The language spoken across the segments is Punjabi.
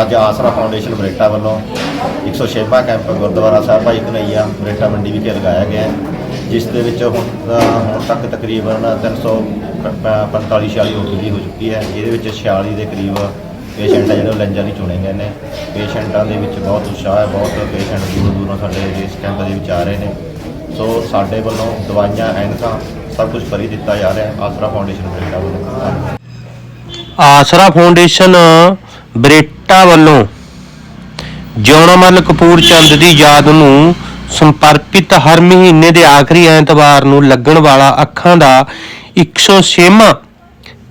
ਅੱਜ ਆਸਰਾ ਫਾਊਂਡੇਸ਼ਨ ਬਰੇਟਾ ਵੱਲੋਂ 106ਵਾਂ ਕੈਂਪ ਗੁਰਦੁਆਰਾ ਸਾਹਿਬ ਭਾਈ ਕਨਈਆ ਬਰੇਟਾ ਮੰਡੀ ਵਿਖੇ ਲਗਾਇਆ ਗਿਆ ਹੈ, ਜਿਸ ਦੇ ਵਿੱਚ ਹੁਣ ਹੁਣ ਤੱਕ ਤਕਰੀਬਨ 345 46 ਓਪੀਡੀ ਹੋ ਚੁੱਕੀ ਹੈ। ਇਹਦੇ ਵਿੱਚ 46 ਦੇ ਕਰੀਬ ਪੇਸ਼ੈਂਟ ਹੈ ਜਿਹੜੇ ਉਹ ਲੰਜਾਂ ਲਈ ਚੁਣੇ ਗਏ ਨੇ। ਪੇਸ਼ੈਂਟਾਂ ਦੇ ਵਿੱਚ ਬਹੁਤ ਉਤਸ਼ਾਹ ਹੈ, ਬਹੁਤ ਪੇਸ਼ੈਂਟ ਦੂਰੋਂ ਦੂਰੋਂ ਸਾਡੇ ਇਸ ਕੈਂਪ ਦੇ ਵਿੱਚ ਆ ਰਹੇ ਨੇ। ਸੋ ਸਾਡੇ ਵੱਲੋਂ ਦਵਾਈਆਂ, ਐਨਕਾਂ ਸਭ ਕੁਝ ਫਰੀ ਦਿੱਤਾ ਜਾ ਰਿਹਾ ਹੈ, ਆਸਰਾ ਫਾਊਂਡੇਸ਼ਨ ਬਰੇਟਾ ਵੱਲੋਂ। ਆਸਰਾ ਫਾਊਂਡੇਸ਼ਨ ਬਰੇਟਾ ਵੱਲੋਂ ਜਿਉਣਾਮਲ ਕਪੂਰ ਚੰਦ ਦੀ ਯਾਦ ਨੂੰ ਸਮਰਪਿਤ ਹਰ ਮਹੀਨੇ ਦੇ ਆਖਰੀ ਐਤਵਾਰ ਨੂੰ ਲੱਗਣ ਵਾਲਾ ਅੱਖਾਂ ਦਾ 106ਵਾਂ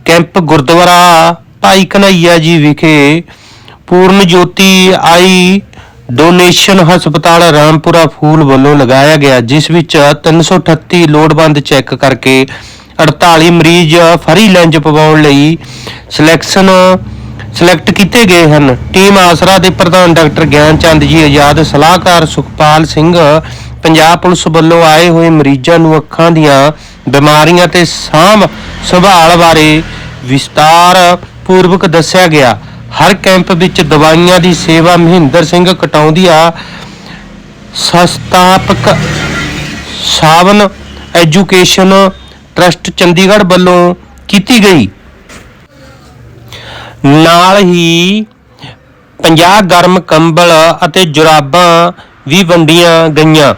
ਕੈਂਪ ਗੁਰਦੁਆਰਾ ਭਾਈ ਕਨਈਆ ਜੀ ਵਿਖੇ ਪੂਰਨ ਜੋਤੀ ਆਈ ਡੋਨੇਸ਼ਨ ਹਸਪਤਾਲ ਰਾਮਪੁਰਾ ਫੂਲ ਵੱਲੋਂ ਲਗਾਇਆ ਗਿਆ, ਜਿਸ ਵਿੱਚ 338 ਲੋੜਵੰਦ ਚੈੱਕ ਕਰਕੇ 48 ਮਰੀਜ਼ ਫਰੀ ਲੈਂਜ ਪਵਾਉਣ ਲਈ ਸਿਲੈਕਸ਼ਨ ਸਿਲੈਕਟ ਕੀਤੇ ਗਏ ਹਨ। ਟੀਮ ਆਸਰਾ ਦੇ ਪ੍ਰਧਾਨ ਡਾਕਟਰ ਗਿਆਨ ਚੰਦ ਜੀ ਆਜ਼ਾਦ, ਸਲਾਹਕਾਰ ਸੁਖਪਾਲ ਸਿੰਘ, ਪੰਜਾਬ ਪੁਲਿਸ ਵੱਲੋਂ ਆਏ ਹੋਏ ਮਰੀਜ਼ਾਂ ਨੂੰ ਅੱਖਾਂ ਦੀਆਂ ਬਿਮਾਰੀਆਂ ਤੇ ਸਾਂਭ ਸੰਭਾਲ ਬਾਰੇ ਵਿਸਤਾਰ ਪੂਰਵਕ ਦੱਸਿਆ ਗਿਆ। ਹਰ ਕੈਂਪ ਵਿੱਚ ਦਵਾਈਆਂ ਦੀ ਸੇਵਾ ਮਹਿੰਦਰ ਸਿੰਘ ਕਟੌਂਦੀਆ, ਸੰਸਥਾਪਕ ਸਾਵਨ ਐਜੂਕੇਸ਼ਨ ਟਰਸਟ ਚੰਡੀਗੜ੍ਹ ਵੱਲੋਂ ਕੀਤੀ ਗਈ। ਨਾਲ ਹੀ 50 ਗਰਮ ਕੰਬਲ ਅਤੇ ਜੁਰਾਬਾਂ ਵੀ ਵੰਡੀਆਂ ਗਈਆਂ।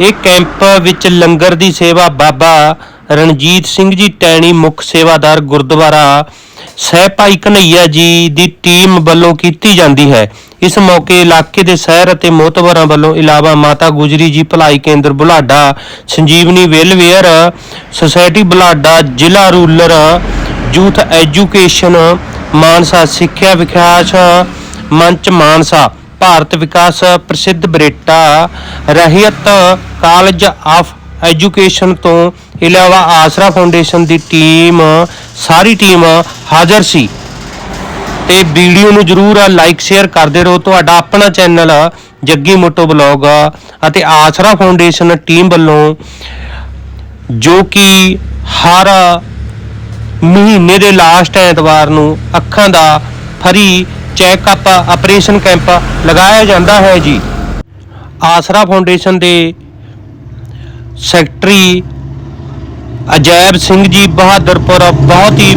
ਇਹ ਕੈਂਪ ਵਿੱਚ ਲੰਗਰ ਦੀ ਸੇਵਾ ਬਾਬਾ ਰਣਜੀਤ ਸਿੰਘ ਜੀ ਟੈਣੀ ਮੁੱਖ ਸੇਵਾਦਾਰ ਗੁਰਦੁਆਰਾ ਸਹਿ ਭਾਈ ਕਨਈਆ ਜੀ ਦੀ ਟੀਮ ਵੱਲੋਂ ਕੀਤੀ ਜਾਂਦੀ ਹੈ। ਇਸ ਮੌਕੇ ਇਲਾਕੇ ਦੇ ਸ਼ਹਿਰ ਅਤੇ ਮੋਤਬਰਾਂ ਵੱਲੋਂ ਇਲਾਵਾ ਮਾਤਾ ਗੁਜਰੀ ਜੀ ਭਲਾਈ ਕੇਂਦਰ ਬੁਲਾਡਾ, ਸੰਜੀਵਨੀ ਵੈਲਫੇਅਰ ਸੁਸਾਇਟੀ ਬੁਲਾਡਾ, ਜ਼ਿਲ੍ਹਾ ਰੂਰਲ ਯੂਥ ਐਜੂਕੇਸ਼ਨ ਮਾਨਸਾ ਸਿੱਖਿਆ ਵਿਕਾਸ ਮੰਚ ਮਾਨਸਾ, ਭਾਰਤ ਵਿਕਾਸ ਪ੍ਰਸਿੱਧ ਬਰੇਟਾ ਰਹਿਤ ਕਾਲਜ ਆਫ ਐਜੂਕੇਸ਼ਨ ਤੋਂ ਇਲਾਵਾ ਆਸਰਾ ਫਾਊਂਡੇਸ਼ਨ ਦੀ ਟੀਮ, ਸਾਰੀ ਟੀਮ ਹਾਜ਼ਰ ਸੀ। ਤੇ ਵੀਡੀਓ ਨੂੰ ਜਰੂਰ ਲਾਈਕ, ਸ਼ੇਅਰ ਕਰਦੇ ਰਹੋ। ਤੁਹਾਡਾ ਆਪਣਾ ਚੈਨਲ ਜੱਗੀ ਮੋਟੋ ਬਲੌਗ ਅਤੇ ਆਸਰਾ ਫਾਊਂਡੇਸ਼ਨ ਟੀਮ ਵੱਲੋਂ ਜੋ ਕਿ ਹਰ ਮਹੀਨੇ ਦੇ ਲਾਸਟ ਐਤਵਾਰ ਨੂੰ ਅੱਖਾਂ ਦਾ ਫਰੀ ਚੈੱਕਅਪ ਆਪਰੇਸ਼ਨ ਕੈਂਪ ਲਗਾਇਆ ਜਾਂਦਾ ਹੈ ਜੀ। ਆਸਰਾ ਫਾਊਂਡੇਸ਼ਨ ਦੇ ਸੈਕਟਰੀ ਅਜੈਬ ਸਿੰਘ ਜੀ ਬਹਾਦਰਪੁਰ ਬਹੁਤ ਹੀ